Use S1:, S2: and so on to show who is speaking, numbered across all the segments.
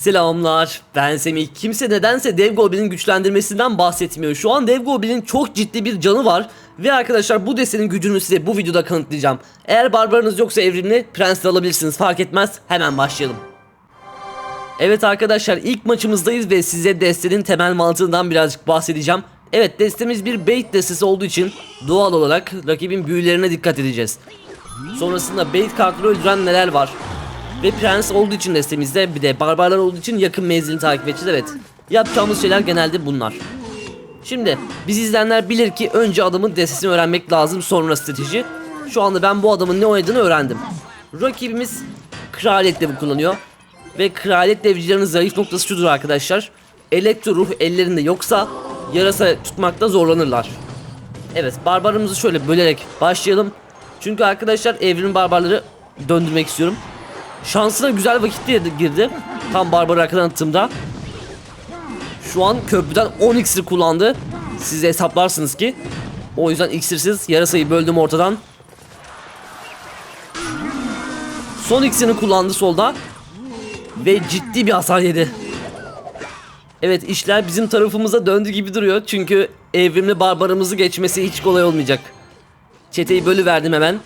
S1: Selamlar, ben Semih. Kimse nedense Dev Goblin'in güçlendirmesinden bahsetmiyor. Şu an Dev Goblin'in çok ciddi bir canı var. Ve arkadaşlar bu destenin gücünü size bu videoda kanıtlayacağım. Eğer barbarınız yoksa evrimli, prens de alabilirsiniz fark etmez. Hemen başlayalım. Evet arkadaşlar ilk maçımızdayız ve size destenin temel mantığından birazcık bahsedeceğim. Evet destemiz bir bait destesi olduğu için doğal olarak rakibin büyülerine dikkat edeceğiz. Sonrasında bait kartları öldüren neler var? Ve prens olduğu için destemizde bir de barbarlar olduğu için yakın menzilini takip edeceğiz evet. Yapacağımız şeyler genelde bunlar. Şimdi biz izleyenler bilir ki önce adamın destesini öğrenmek lazım sonra strateji. Şu anda ben bu adamın ne oynadığını öğrendim. Rakibimiz kraliyet devi kullanıyor. Ve kraliyet devcilerinin zayıf noktası şudur arkadaşlar. Elektro ruh ellerinde yoksa yarasa tutmakta zorlanırlar. Evet barbarımızı şöyle bölerek başlayalım. Çünkü arkadaşlar evrim barbarları döndürmek istiyorum. Şansına güzel vakit diye girdi. Tam barbarı arkadan attığımda. Şu an köprüden 10 iksir kullandı. Siz hesaplarsınız ki. O yüzden iksirsiz yarasayı böldüm ortadan. Son iksirini kullandı solda. Ve ciddi bir hasar yedi. Evet işler bizim tarafımıza döndü gibi duruyor. Çünkü evrimli barbarımızı geçmesi hiç kolay olmayacak. Çeteyi bölü verdim hemen.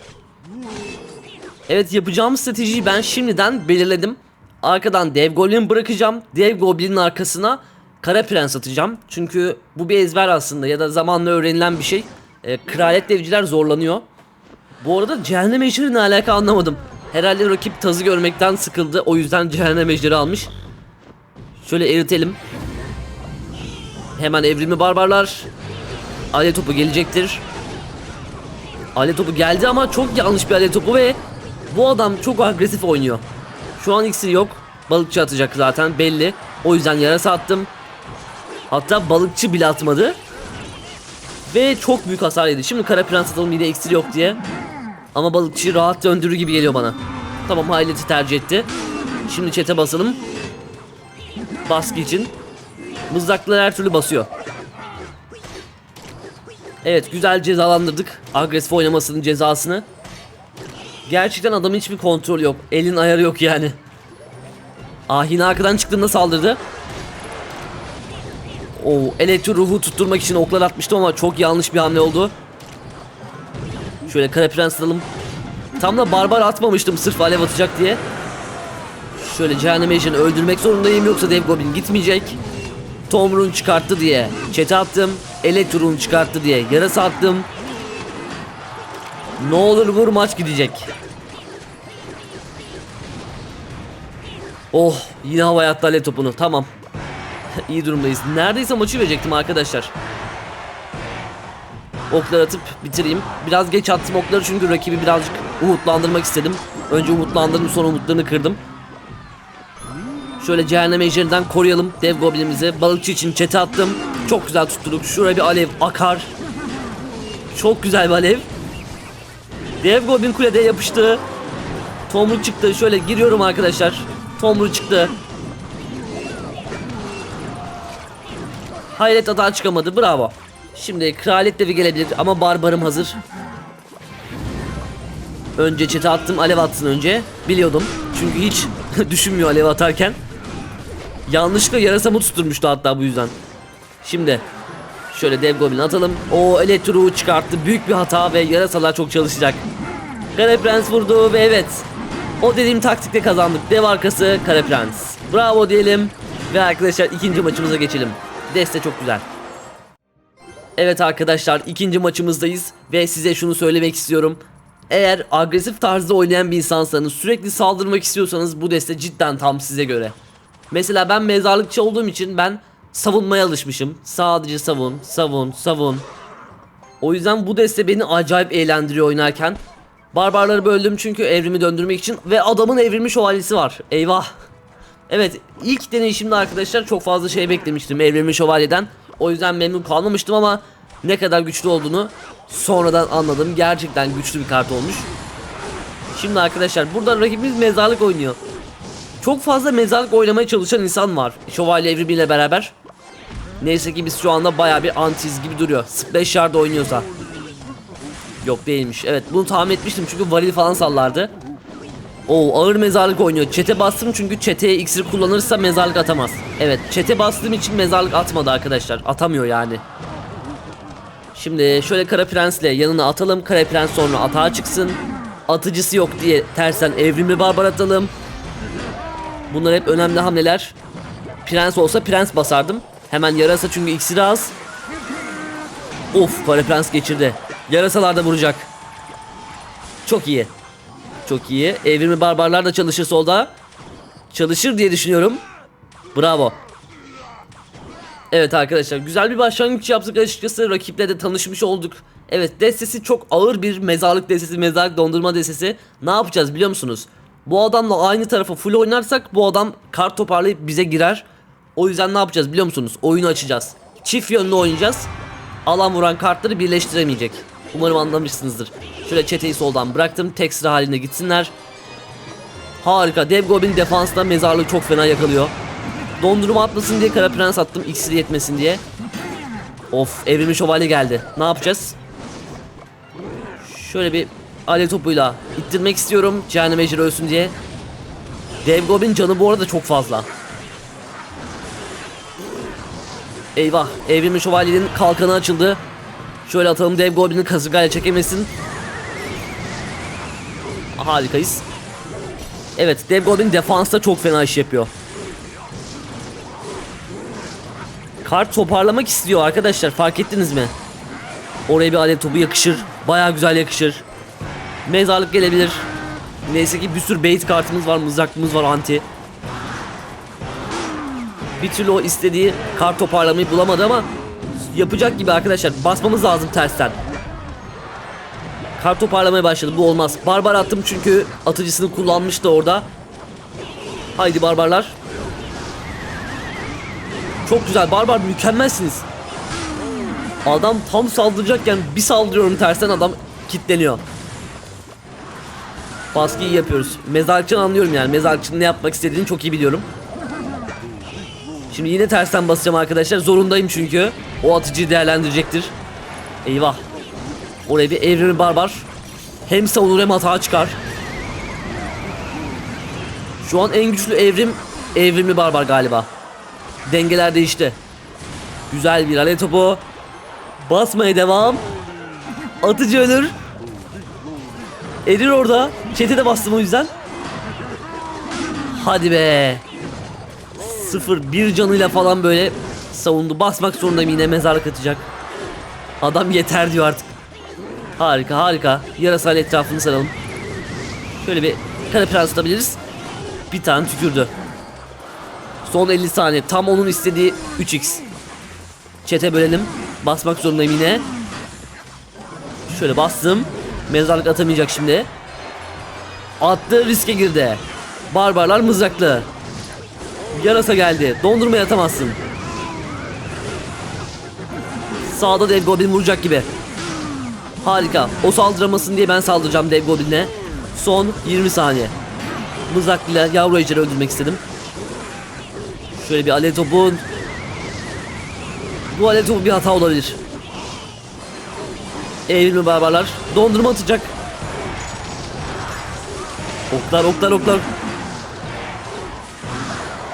S1: Evet yapacağım stratejiyi ben şimdiden belirledim. Arkadan dev goblin bırakacağım. Dev goblinin arkasına kara prens atacağım. Çünkü bu bir ezber aslında ya da zamanla öğrenilen bir şey. Ee, kraliyet devciler zorlanıyor. Bu arada cehennem ejderi ne alaka anlamadım. Herhalde rakip tazı görmekten sıkıldı. O yüzden cehennem ejderi almış. Şöyle eritelim. Hemen evrimli barbarlar. Ale topu gelecektir. Ale topu geldi ama çok yanlış bir ale topu ve bu adam çok agresif oynuyor. Şu an iksir yok. Balıkçı atacak zaten belli. O yüzden yarasa attım. Hatta balıkçı bile atmadı. Ve çok büyük hasar yedi. Şimdi kara prens atalım yine iksir yok diye. Ama balıkçıyı rahat döndürür gibi geliyor bana. Tamam hayleti tercih etti. Şimdi çete basalım. Baskı için. Mızraklar her türlü basıyor. Evet güzel cezalandırdık. Agresif oynamasının cezasını. Gerçekten adamın hiçbir kontrol yok. Elin ayarı yok yani. Ahin arkadan çıktığında saldırdı. Oo, elektro ruhu tutturmak için oklar atmıştım ama çok yanlış bir hamle oldu. Şöyle kara prens alalım. Tam da barbar atmamıştım sırf alev atacak diye. Şöyle cehennem ejderini öldürmek zorundayım yoksa dev goblin gitmeyecek. Tomrun çıkarttı diye çete attım. Elektrun çıkarttı diye yarasa attım. Ne olur vur maç gidecek. Oh yine havaya attı alev topunu tamam. İyi durumdayız. Neredeyse maçı verecektim arkadaşlar. Oklar atıp bitireyim. Biraz geç attım okları çünkü rakibi birazcık umutlandırmak istedim. Önce umutlandırdım sonra umutlarını kırdım. Şöyle cehennem ejderinden koruyalım dev goblinimizi. Balıkçı için çete attım. Çok güzel tutturduk. Şuraya bir alev akar. Çok güzel bir alev. Dev goblin kulede yapıştı. Tomruk çıktı. Şöyle giriyorum arkadaşlar. Tomruk çıktı. Hayret hata çıkamadı. Bravo. Şimdi kraliyet devi gelebilir ama barbarım hazır. Önce çete attım. Alev atsın önce. Biliyordum. Çünkü hiç düşünmüyor alev atarken. Yanlışlıkla yarasamı tutturmuştu hatta bu yüzden. Şimdi şöyle dev goblin atalım. O elektroğu çıkarttı. Büyük bir hata ve yarasalar çok çalışacak. Kara Prens vurdu ve evet. O dediğim taktikle kazandık. Dev arkası Kara Prens. Bravo diyelim. Ve arkadaşlar ikinci maçımıza geçelim. Deste çok güzel. Evet arkadaşlar ikinci maçımızdayız ve size şunu söylemek istiyorum. Eğer agresif tarzda oynayan bir insansanız sürekli saldırmak istiyorsanız bu deste cidden tam size göre. Mesela ben mezarlıkçı olduğum için ben savunmaya alışmışım. Sadece savun, savun, savun. O yüzden bu deste beni acayip eğlendiriyor oynarken. Barbarları böldüm çünkü evrimi döndürmek için ve adamın evrimi şövalyesi var. Eyvah. Evet ilk deneyişimde arkadaşlar çok fazla şey beklemiştim evrimli şövalyeden. O yüzden memnun kalmamıştım ama ne kadar güçlü olduğunu sonradan anladım. Gerçekten güçlü bir kart olmuş. Şimdi arkadaşlar burada rakibimiz mezarlık oynuyor. Çok fazla mezarlık oynamaya çalışan insan var. Şövalye evrimiyle beraber. Neyse ki biz şu anda baya bir antiz gibi duruyor. Splash yard oynuyorsa. Yok değilmiş. Evet bunu tahmin etmiştim çünkü varil falan sallardı. Oo ağır mezarlık oynuyor. Çete bastım çünkü çeteye iksir kullanırsa mezarlık atamaz. Evet çete bastığım için mezarlık atmadı arkadaşlar. Atamıyor yani. Şimdi şöyle Kara Prens'le yanına atalım. Kara Prens sonra atağa çıksın. Atıcısı yok diye tersen evrimli barbar atalım. Bunlar hep önemli hamleler. Prens olsa prens basardım. Hemen yarasa çünkü iksiri az. Of Kara Prens geçirdi. Yarasalar da vuracak. Çok iyi. Çok iyi. Evrimli barbarlar da çalışır solda. Çalışır diye düşünüyorum. Bravo. Evet arkadaşlar güzel bir başlangıç yaptık açıkçası. Rakiple de tanışmış olduk. Evet destesi çok ağır bir mezarlık destesi, mezarlık dondurma destesi. Ne yapacağız biliyor musunuz? Bu adamla aynı tarafa full oynarsak bu adam kart toparlayıp bize girer. O yüzden ne yapacağız biliyor musunuz? Oyunu açacağız. Çift yönlü oynayacağız. Alan vuran kartları birleştiremeyecek. Umarım anlamışsınızdır. Şöyle çeteyi soldan bıraktım. Tek sıra halinde gitsinler. Harika. Dev Goblin defansta mezarlığı çok fena yakalıyor. Dondurma atmasın diye Kara Prens attım. İksiri yetmesin diye. Of evrimli şövalye geldi. Ne yapacağız? Şöyle bir alev topuyla ittirmek istiyorum. Cehennem Ejderi ölsün diye. Dev Goblin canı bu arada çok fazla. Eyvah evrimli şövalyenin kalkanı açıldı. Şöyle atalım Dev Goblin'i kasırgayla çekemesin. Harikayız. Evet Dev Goblin defansta çok fena iş yapıyor. Kart toparlamak istiyor arkadaşlar fark ettiniz mi? Oraya bir alev topu yakışır. Baya güzel yakışır. Mezarlık gelebilir. Neyse ki bir sürü bait kartımız var, mızraklımız var anti. Bir türlü o istediği kart toparlamayı bulamadı ama yapacak gibi arkadaşlar. Basmamız lazım tersten. Kart toparlamaya başladı. Bu olmaz. Barbar attım çünkü atıcısını kullanmıştı orada. Haydi barbarlar. Çok güzel. Barbar mükemmelsiniz. Adam tam saldıracakken bir saldırıyorum tersten adam kitleniyor. Baskıyı yapıyoruz. Mezarlıkçı'nı anlıyorum yani. Mezarlıkçı'nın ne yapmak istediğini çok iyi biliyorum. Şimdi yine tersten basacağım arkadaşlar. Zorundayım çünkü. O atıcıyı değerlendirecektir. Eyvah. Oraya bir evrimi barbar. Hem savunur hem hata çıkar. Şu an en güçlü evrim evrimli barbar galiba. Dengeler değişti. Güzel bir alev topu. Basmaya devam. Atıcı ölür. Erir orada. Çete de bastım o yüzden. Hadi be. 0 1 canıyla falan böyle savundu. Basmak zorundayım yine mezarlık atacak. Adam yeter diyor artık. Harika harika. Yarasayla etrafını saralım. Şöyle bir kare prens atabiliriz. Bir tane tükürdü. Son 50 saniye. Tam onun istediği 3x. Çete bölelim. Basmak zorundayım yine. Şöyle bastım. Mezarlık atamayacak şimdi. Attı riske girdi. Barbarlar mızraklı. Yarasa geldi. Dondurma atamazsın. Sağda dev goblin vuracak gibi. Harika. O saldıramasın diye ben saldıracağım dev goblin'e. Son 20 saniye. Mızraklıyla yavru ejderi öldürmek istedim. Şöyle bir alev topu. Bu alev topu bir hata olabilir. Evrimli barbarlar. Dondurma atacak. Oklar oklar oklar.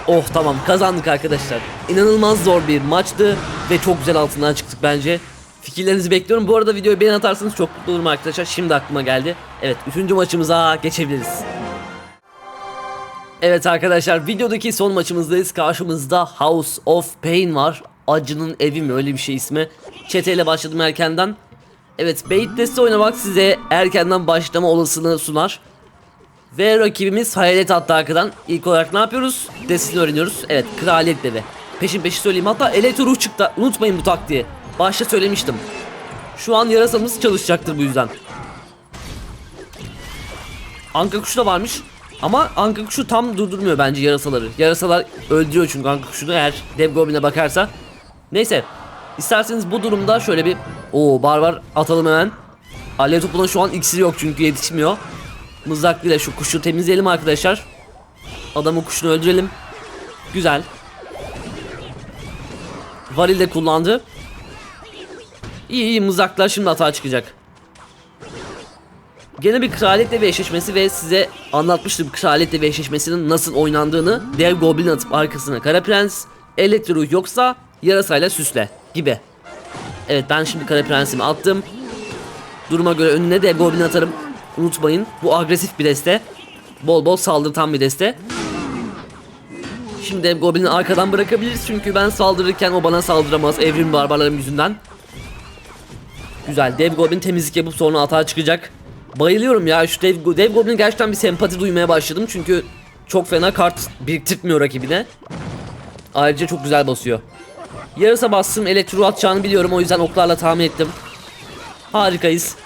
S1: Oh tamam kazandık arkadaşlar. İnanılmaz zor bir maçtı ve çok güzel altından çıktık bence. Fikirlerinizi bekliyorum. Bu arada videoyu beğen atarsanız çok mutlu olurum arkadaşlar. Şimdi aklıma geldi. Evet 3. maçımıza geçebiliriz. Evet arkadaşlar videodaki son maçımızdayız. Karşımızda House of Pain var. Acının evi mi öyle bir şey ismi. Çeteyle başladım erkenden. Evet bait deste oynamak size erkenden başlama olasılığı sunar. Ve rakibimiz hayalet attı arkadan. İlk olarak ne yapıyoruz? Destesini öğreniyoruz. Evet kraliyet devi. Peşin peşin söyleyeyim. Hatta elektro ruh çıktı. Unutmayın bu taktiği. Başta söylemiştim. Şu an yarasamız çalışacaktır bu yüzden. Anka kuşu da varmış. Ama Anka kuşu tam durdurmuyor bence yarasaları. Yarasalar öldürüyor çünkü Anka kuşunu eğer Dev Goblin'e bakarsa. Neyse. İsterseniz bu durumda şöyle bir... Oo barbar atalım hemen. Alev topuna şu an iksiri yok çünkü yetişmiyor. Mızraklıyla şu kuşu temizleyelim arkadaşlar. Adamın kuşunu öldürelim. Güzel. Varil de kullandı. İyi iyi mızraklar şimdi hata çıkacak. Gene bir kraliyet devi eşleşmesi ve size anlatmıştım kraliyet devi eşleşmesinin nasıl oynandığını. Dev goblin atıp arkasına kara prens, elektro yoksa yarasayla süsle gibi. Evet ben şimdi kara prensimi attım. Duruma göre önüne dev goblin atarım. Unutmayın bu agresif bir deste. Bol bol saldırtan bir deste. Şimdi goblini arkadan bırakabiliriz çünkü ben saldırırken o bana saldıramaz evrim barbarlarım yüzünden. Güzel dev goblin temizlik yapıp sonra atağa çıkacak. Bayılıyorum ya şu dev, dev goblin gerçekten bir sempati duymaya başladım çünkü çok fena kart biriktirtmiyor rakibine. Ayrıca çok güzel basıyor. Yarısa bastım elektro atacağını biliyorum o yüzden oklarla tahmin ettim. Harikayız.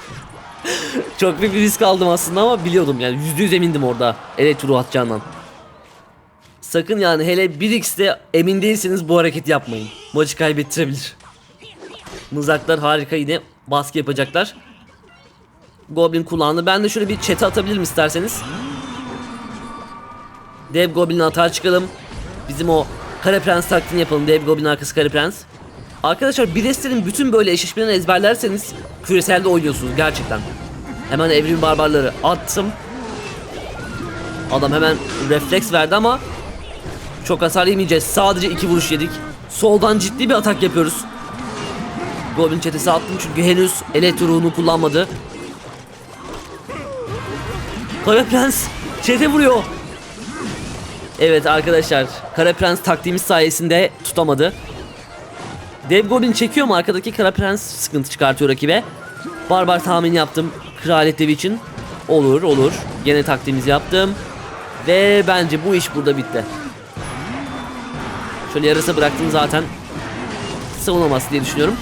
S1: çok büyük bir risk aldım aslında ama biliyordum yani yüzde yüz emindim orada elektro atacağından. Sakın yani hele 1x'te emin değilseniz bu hareketi yapmayın. Maçı kaybettirebilir. Mızraklar harika yine baskı yapacaklar. Goblin kullandı. Ben de şöyle bir chat'e atabilirim isterseniz. Dev Goblin'i atağa çıkalım. Bizim o Kara Prens taktiğini yapalım. Dev Goblin arkası Kara Prens. Arkadaşlar Bilesler'in bütün böyle eşleşmelerini ezberlerseniz küreselde oynuyorsunuz gerçekten. Hemen Evrim Barbarları attım. Adam hemen refleks verdi ama çok hasar yemeyeceğiz. Sadece iki vuruş yedik. Soldan ciddi bir atak yapıyoruz. Goblin çetesi attım çünkü henüz elektroğunu kullanmadı. Kara Prens çete vuruyor. Evet arkadaşlar Kara Prens taktiğimiz sayesinde tutamadı. Dev Goblin çekiyor mu arkadaki Kara Prens sıkıntı çıkartıyor rakibe. Barbar tahmin yaptım Kraliyet Devi için. Olur olur. Gene taktiğimizi yaptım. Ve bence bu iş burada bitti. Şöyle yarısı bıraktım zaten. Savunamaz diye düşünüyorum.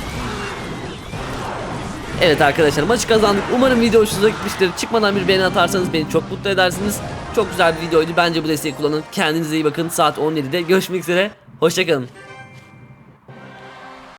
S1: Evet arkadaşlar maçı kazandık. Umarım video hoşunuza gitmiştir. Çıkmadan bir beğeni atarsanız beni çok mutlu edersiniz. Çok güzel bir videoydu. Bence bu desteği kullanın. Kendinize iyi bakın. Saat 17'de görüşmek üzere. Hoşçakalın.